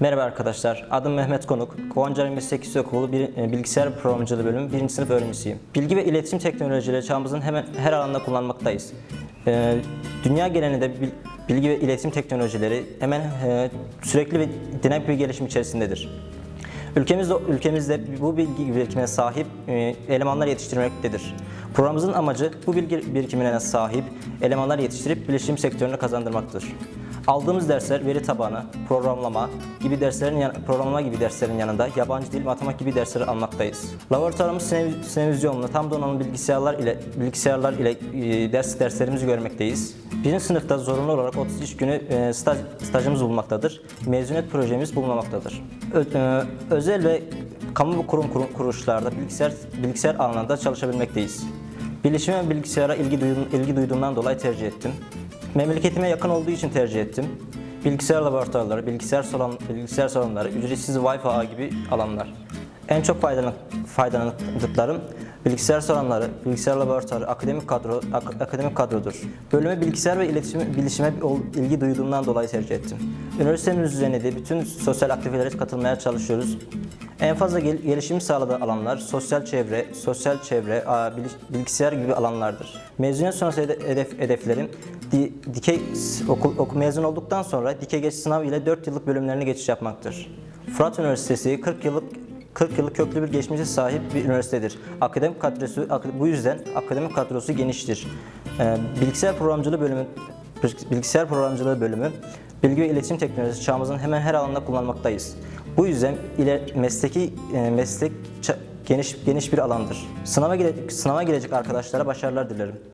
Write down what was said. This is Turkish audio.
Merhaba arkadaşlar, adım Mehmet Konuk. Gonca Meslek bir, e, Bilgisayar Programcılığı Bölümü 1. sınıf öğrencisiyim. Bilgi ve iletişim teknolojileri çağımızın hemen her alanda kullanmaktayız. Ee, dünya genelinde bil- bilgi ve iletişim teknolojileri hemen e, sürekli ve dinamik bir gelişim içerisindedir. Ülkemizde, ülkemizde bu bilgi birikimine sahip e, elemanlar yetiştirmektedir. Programımızın amacı bu bilgi birikimine sahip elemanlar yetiştirip bilişim sektörünü kazandırmaktır. Aldığımız dersler veri tabanı, programlama gibi derslerin programlama gibi derslerin yanında yabancı dil, matematik gibi dersleri almaktayız. Laboratuvarımız sinev, sinevizyonlu tam donanımlı bilgisayarlar ile bilgisayarlar ile e, ders derslerimizi görmekteyiz. Birinci sınıfta zorunlu olarak 30 iş günü e, staj, stajımız bulunmaktadır. Mezuniyet projemiz bulunmamaktadır. Ö- e, özel ve kamu kurum, kurum kuruluşlarda bilgisayar bilgisayar alanında çalışabilmekteyiz. Bilişime ve bilgisayara ilgi, duydum, ilgi duyduğumdan dolayı tercih ettim. Memleketime yakın olduğu için tercih ettim. Bilgisayar laboratuvarları, bilgisayar salon, bilgisayar salonları, ücretsiz Wi-Fi gibi alanlar. En çok faydalan, faydalandıklarım bilgisayar salonları, bilgisayar laboratuvarı, akademik kadro, ak- akademik kadrodur. Bölüme bilgisayar ve iletişim, bilişime ilgi duyduğumdan dolayı tercih ettim. Üniversitemiz düzenlediği bütün sosyal aktivitelere katılmaya çalışıyoruz. En fazla gel- gelişim sağladığı alanlar sosyal çevre, sosyal çevre, bil- bilgisayar gibi alanlardır. Mezuniyet sonrası hede- hedef, hedeflerim di- dikey okul, okul mezun olduktan sonra dikey geçiş sınavı ile 4 yıllık bölümlerine geçiş yapmaktır. Fırat Üniversitesi 40 yıllık 40 yıllık köklü bir geçmişe sahip bir üniversitedir. Akademik kadrosu bu yüzden akademik kadrosu geniştir. Ee, bilgisayar programcılığı bölümü bilgisayar programcılığı bölümü bilgi ve iletişim teknolojisi çağımızın hemen her alanında kullanmaktayız. Bu yüzden ile mesleki e, meslek geniş geniş bir alandır. Sınava gire- sınava girecek arkadaşlara başarılar dilerim.